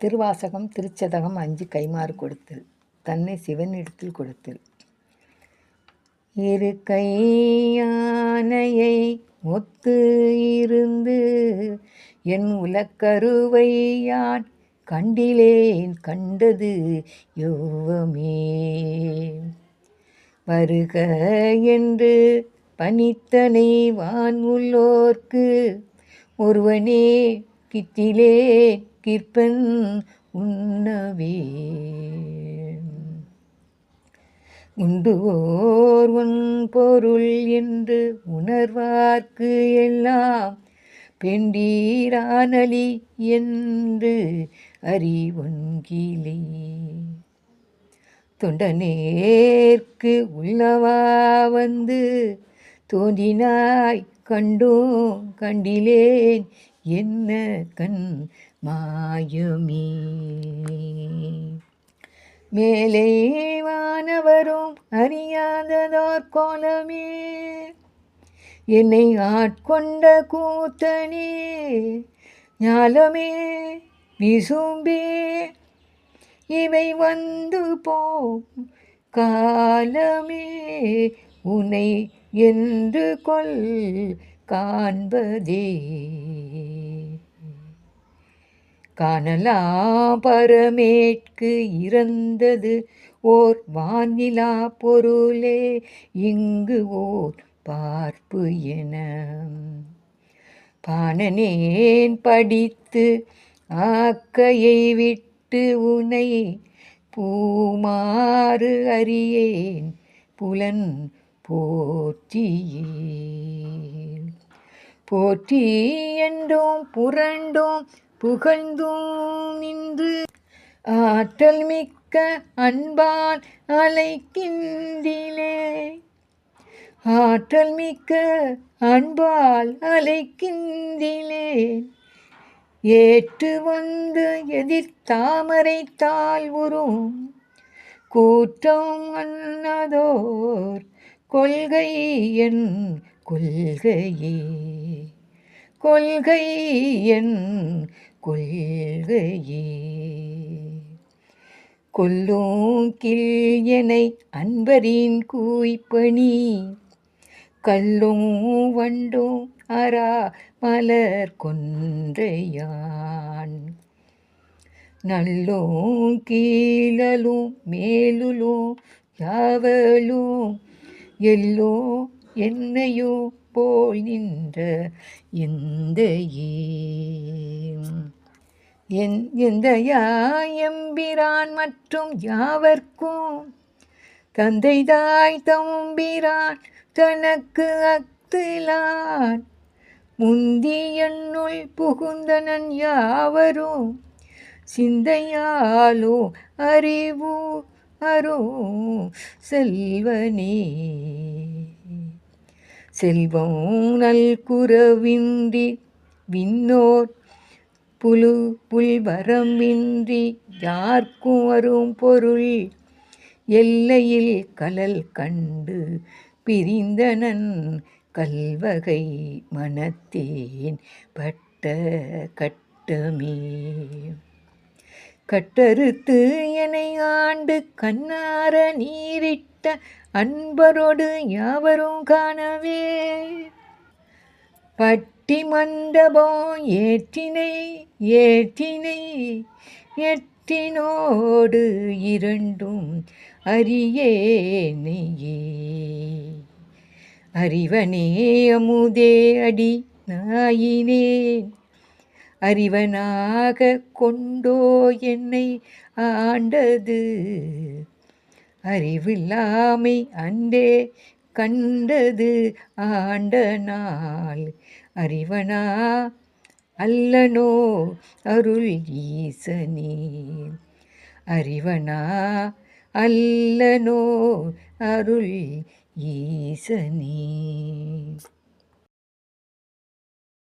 திருவாசகம் திருச்சதகம் அஞ்சு கைமாறு கொடுத்தல். தன்னை சிவனிடத்தில் கொடுத்தல். இரு கையானையை ஒத்து இருந்து என் உலக்கருவை யான் கண்டிலேன் கண்டது யோவமே. வருக என்று பனித்தனை வான் உள்ளோர்க்கு ஒருவனே கித்திலே கிற்பன் உண்ணவே. உண்டுவோர் உன் பொருள் என்று உணர்வார்க்கு எல்லாம் பெண்டீரானலி என்று அறிவொன்கிலே தொண்டனேற்கு உள்ளவா வந்து தோன்றினாய் கண்டோம் கண்டிலேன் என்ன கண் மாயுமே. மேலே வானவரும் அறியாததோர் கோலமே. என்னை ஆட்கொண்ட கூத்தனே ஞாலமே விசும்பே. இவை வந்து போம் காலமே உனை என்று கொள் காண்பதே. காணலா பரமேற்கு இறந்தது ஓர் வானிலா பொருளே இங்கு ஓர் பார்ப்பு என. பாணனேன் படித்து ஆக்கையை விட்டு உனை பூமாறு அறியேன் புலன் போற்றியே போற்றி என்றும் புரண்டும் புகழ்ந்தோம் நின்று ஆற்றல் மிக்க அன்பான் அலைக்கின்றிலே. ஆற்றல் மிக்க அன்பால் அலைக்கின்றிலே. ஏற்று வந்து எதிர்த்தாமரை தாழ்வுறும் கூற்றம் அன்னதோர் கொள்கை என் கொள்கையே. கொள்கை என் கொள்கையே. கொல்லோங்கில் கிள்யனை அன்பரின் கூய்ப்பணி. கல்லும் வண்டும் அரா மலர் கொன்றையான். நல்லும் கீழலும் மேலுலும் யாவலும் எல்லோ என்னையோ போல் நின்ற எந்த என் எந்த எம்பிரான் மற்றும் யாவர்க்கும் தந்தை தாய் தம்பிரான் தனக்கு அத்திலான். முந்தி என்னுள் புகுந்தனன் யாவரும் சிந்தையாலோ அறிவு அரு செல்வனே. செல்வம் நல்குறவின்றி விண்ணோர் புழு புல்வரமின்றி யார்க்கும் வரும் பொருள் எல்லையில் கலல் கண்டு பிரிந்தனன் கல்வகை மனத்தேன் பட்ட கட்டமே. கட்டறுத்து என்னை ஆண்டு கண்ணார நீரிட்டு அன்பரோடு யாவரும் காணவே. பட்டி மண்டபம் ஏற்றினை ஏற்றினை எட்டினோடு இரண்டும் அறியேனையே அறிவனே அமுதே அடி நாயினேன். அறிவனாக கொண்டோ என்னை ஆண்டது. அறிவில்லாமை அண்டே கண்டது ஆண்ட நாள் அறிவனா? அல்லனோ? அருள் ஈசனே. அறிவனா? அல்லனோ? அருள் ஈசனே.